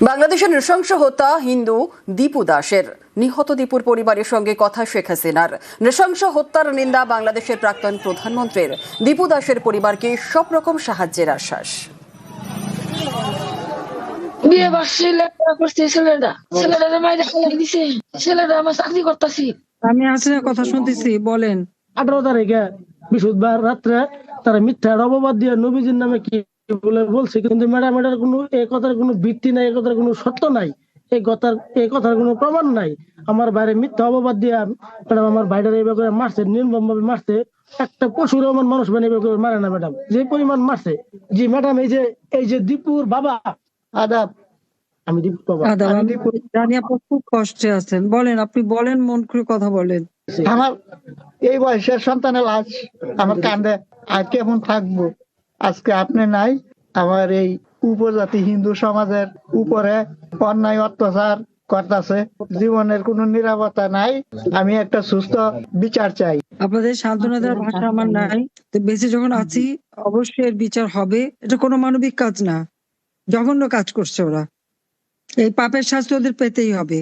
বাংলাদেশের নৃশংস হত্যা হিন্দু দীপু দাসের। নিহত দীপুর পরিবারের সঙ্গে কথা শেখ হাসিনার। নৃশংস হত্যার নিন্দা বাংলাদেশের প্রাক্তন প্রধানমন্ত্রীর। দীপু দাসের পরিবারকে সব রকম সাহায্যের আশ্বাস। বিয়ে বাসছে লেখা করছে ছেলেটা। ছেলেটা মাইরে দিছে। ছেলেটা আমার চাকরি করতেছি। আমি হাসিনার কথা শুনতেছি বলেন। আঠারো তারিখে বৃহস্পতিবার রাত্রে তারা মিথ্যা অপবাদ দিয়ে নবীজির নামে কি বলে বলছে কিন্তু ম্যাডাম এটার কোনো কথার কোনো ভিত্তি নাই কথার কোনো সত্য নাই এই কথার এই কথার কোনো প্রমাণ নাই। আমার বাইরে মিথ্যা অপবাদ দিয়ে ম্যাডাম আমার বাইরে এইভাবে করে মারছে নির্মম ভাবে মারছে। একটা পশুর মানুষ মানে এইভাবে করে মারে না ম্যাডাম যে পরিমাণ মারছে জি ম্যাডাম এই যে এই যে দীপুর বাবা আদাব। আমি দীপুর বাবা। আদাব, আমি আমি জানি আপনি খুব কষ্টে আছেন। বলেন আপনি বলেন মন খুলে কথা বলেন। আমার এই বয়সের সন্তানের লাশ আমার কান্দে আর কেমন থাকব? আজকে আপনি নাই, আমার এই উপজাতি হিন্দু সমাজের উপরে অন্যায় অত্যাচার করতেছে। জীবনের কোনো নিরাপত্তা নাই, আমি একটা সুস্থ বিচার চাই। আপনাদের সান্ত্বনা দেওয়ার ভাষা আমার নাই বেঁচে যখন আছি, অবশ্যই বিচার হবে। এটা কোনো মানবিক কাজ না, জঘন্য কাজ করছে ওরা। এই পাপের শাস্তি ওদের পেতেই হবে।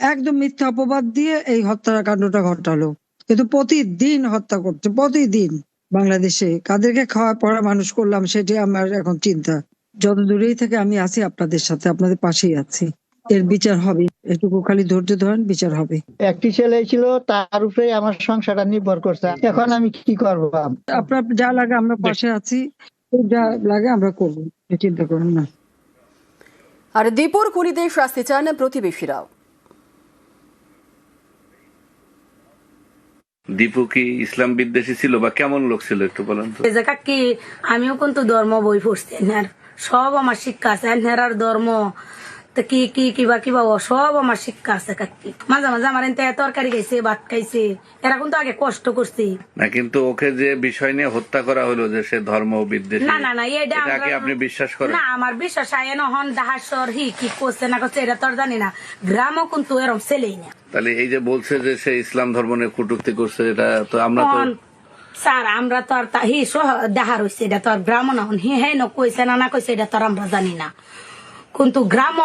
একদম মিথ্যা অপবাদ দিয়ে এই হত্যাকাণ্ডটা ঘটালো। কিন্তু প্রতিদিন হত্যা করছে, প্রতিদিন। বাংলাদেশে কাদেরকে খাওয়া পড়া মানুষ করলাম সেটি আমার এখন চিন্তা। যত দূরেই থেকে আমি আছি আপনাদের সাথে আপনাদের পাশেই আছি। এর বিচার হবে। এটুকু খালি ধৈর্য ধরেন বিচার হবে। একটি ছেলে ছিল তার উপরে আমার সংসারটা নির্ভর করছে। এখন আমি কি করব? আপনার যা লাগে আমরা পাশে আছি। যা লাগে আমরা করব। চিন্তা করুন না। আর দীপুর খুনিতে শাস্তি চান প্রতিবেশীরাও। দীপু কি ইসলাম বিদ্বেষী ছিল বা কেমন লোক ছিল একটু বলেন তো? কাকি আমিও কিন্তু ধর্ম বই পড়ছি সব আমার শিক্ষা আছে আর ধর্ম তা কি কি কিবা কিবা সব আমার শিক্ষা আছে কাকি। মাঝে মাঝে আমার এনতে তরকারি খাইছে ভাত খাইছে এরা কিন্তু আগে কষ্ট করছি। না কিন্তু ওকে যে বিষয় নিয়ে হত্যা করা হলো যে সে ধর্ম বিদ্বেষী না না না এটা আপনি বিশ্বাস করেন? না আমার বিশ্বাস আয় হন ডাহাসর হি কি করছে না করছে এটা তো আর জানি না। গ্রামও কিন্তু এরম ছেলেই না। তাহলে এই যে বলছে যে সে ইসলাম ধর্ম নিয়ে কটূক্তি করছে, এটা তো আমরা তো স্যার, আমরা তো আর হি, সহ দেখা রয়েছে এটা তো আর না। হন হি, হে, ন কইছে, না না কইছে, এটা তো আমরা জানি না। কিন্তু গ্রাম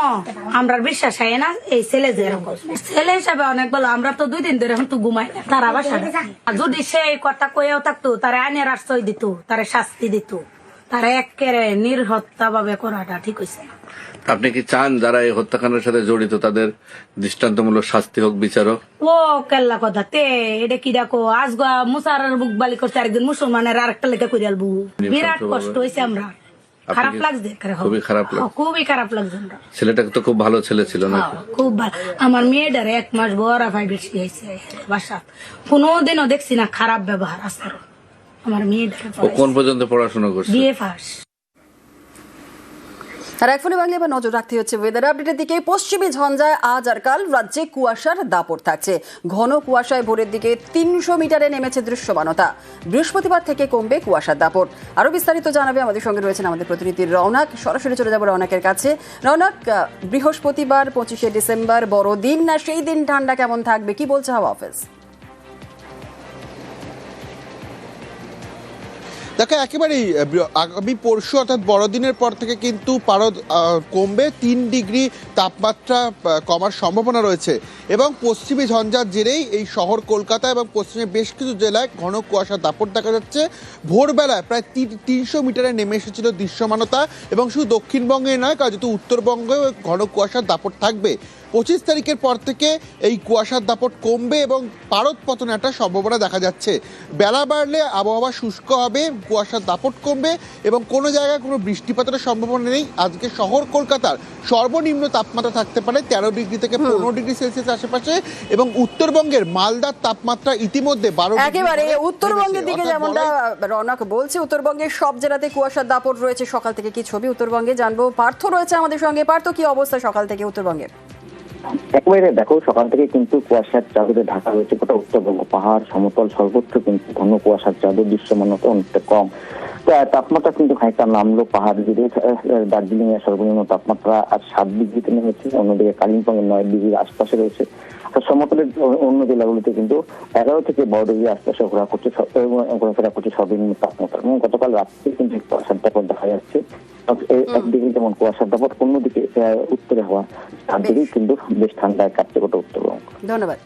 আমরা বিশ্বাস হয় না, এই ছেলে যে ছেলে হিসাবে অনেক বলো, আমরা তো দুই দিন ধরে তো ঘুমাই তারা বাসা যদি সে এই কথা কয়েও থাকতো, তারা আইনের আশ্রয় দিত, তারা শাস্তি দিত, তারা একেবারে নির্হত্যা ভাবে করাটা ঠিক হয়েছে না। আপনি কি চান যারা এই হত্যাকাণ্ডের সাথে জড়িত তাদের দৃষ্টান্তমূলক শাস্তি হোক বিচারক? ও কেল্লা কথা তে এটা কি দেখো আজ গা মুসারের বুক বালি করছে আরেকদিন মুসলমানের আরেকটা লেখা করে আলবু। বিরাট কষ্ট হয়েছে আমরা। খারাপ লাগছে। খুবই খারাপ খুবই খারাপ লাগছে ছেলেটা তো খুব ভালো ছেলে ছিল না খুব ভালো আমার মেয়েটার এক মাস বড় ভাই বেশি হয়েছে বাসা। কোনোদিনও দেখছি না খারাপ ব্যবহার আসার আমার মেয়েটার কোন পর্যন্ত পড়াশোনা করছে? বিয়ে ফাঁস আর এক বাংলা এবার নজর রাখতে হচ্ছে ওয়েদার আপডেটের দিকে। পশ্চিমী ঝঞ্ঝায় আজ আর কাল রাজ্যে কুয়াশার দাপট থাকছে। ঘন কুয়াশায় ভোরের দিকে তিনশো মিটারে নেমেছে দৃশ্যমানতা। বৃহস্পতিবার থেকে কমবে কুয়াশার দাপট। আরও বিস্তারিত জানাবে আমাদের সঙ্গে রয়েছেন আমাদের প্রতিনিধি রওনাক। সরাসরি চলে যাব রওনাকের কাছে। রওনাক বৃহস্পতিবার পঁচিশে ডিসেম্বর, বড়দিন না সেই দিন ঠান্ডা কেমন থাকবে? কি বলছে হাওয়া অফিস দেখো, একেবারেই আগামী পরশু অর্থাৎ বড়দিনের পর থেকে কিন্তু পারদ কমবে তিন ডিগ্রি তাপমাত্রা কমার সম্ভাবনা রয়েছে। এবং পশ্চিমী ঝঞ্ঝার জেরেই এই শহর কলকাতা এবং পশ্চিমে বেশ কিছু জেলায় ঘন কুয়াশা দাপট দেখা যাচ্ছে। ভোরবেলায় প্রায় তিন- তিনশো মিটারে নেমে এসেছিল দৃশ্যমানতা এবং শুধু দক্ষিণবঙ্গে নয় কার্যত উত্তরবঙ্গেও ঘন কুয়াশার দাপট থাকবে। পঁচিশ তারিখের পর থেকে এই কুয়াশার দাপট কমবে এবং পারদ পতনের একটা সম্ভাবনা দেখা যাচ্ছে। বেলা বাড়লে আবহাওয়া শুষ্ক হবে কুয়াশার দাপট কমবে এবং কোনো জায়গায় কোনো বৃষ্টিপাতের সম্ভাবনা নেই। আজকে শহর কলকাতার সর্বনিম্ন তাপমাত্রা থাকতে পারে তেরো ডিগ্রি থেকে পনেরো ডিগ্রি সেলসিয়াস আশেপাশে এবং উত্তরবঙ্গের মালদার তাপমাত্রা ইতিমধ্যে বারো একেবারে উত্তরবঙ্গের দিকে যেমনটা বলাই- বলছে উত্তরবঙ্গের সব জেলাতে কুয়াশার দাপট রয়েছে সকাল থেকে কি ছবি? উত্তরবঙ্গে জানব পার্থ রয়েছে আমাদের সঙ্গে। পার্থ কি অবস্থা সকাল থেকে উত্তরবঙ্গের? একেবারে দেখো সকাল থেকে কিন্তু কুয়াশার চাদরে ঢাকা রয়েছে গোটা উত্তরবঙ্গ। পাহাড় সমতল সর্বত্র কিন্তু ঘন কুয়াশার চাদর দৃশ্যমানতা অনেকটা কম। তাপমাত্রা কিন্তু খানিকটা নামলো পাহাড় জুড়ে। দার্জিলিং এর সর্বনিম্ন তাপমাত্রা আর সাত ডিগ্রিতে নেমেছে অন্যদিকে কালিম্পং এর নয় ডিগ্রির আশপাশে রয়েছে। আর সমতলের অন্য জেলাগুলিতে কিন্তু এগারো থেকে বারো ডিগ্রি আশপাশে ঘোরা করছে ঘোরাফেরা করছে সর্বনিম্ন তাপমাত্রা। এবং গতকাল রাত্রে কিন্তু কুয়াশার দেখা যাচ্ছে। একদিকে যেমন কুয়াশার দাপট অন্যদিকে উত্তরে হওয়া দিকেই কিন্তু বেশ ঠান্ডায় কাটছে গোটা উত্তরবঙ্গ। ধন্যবাদ।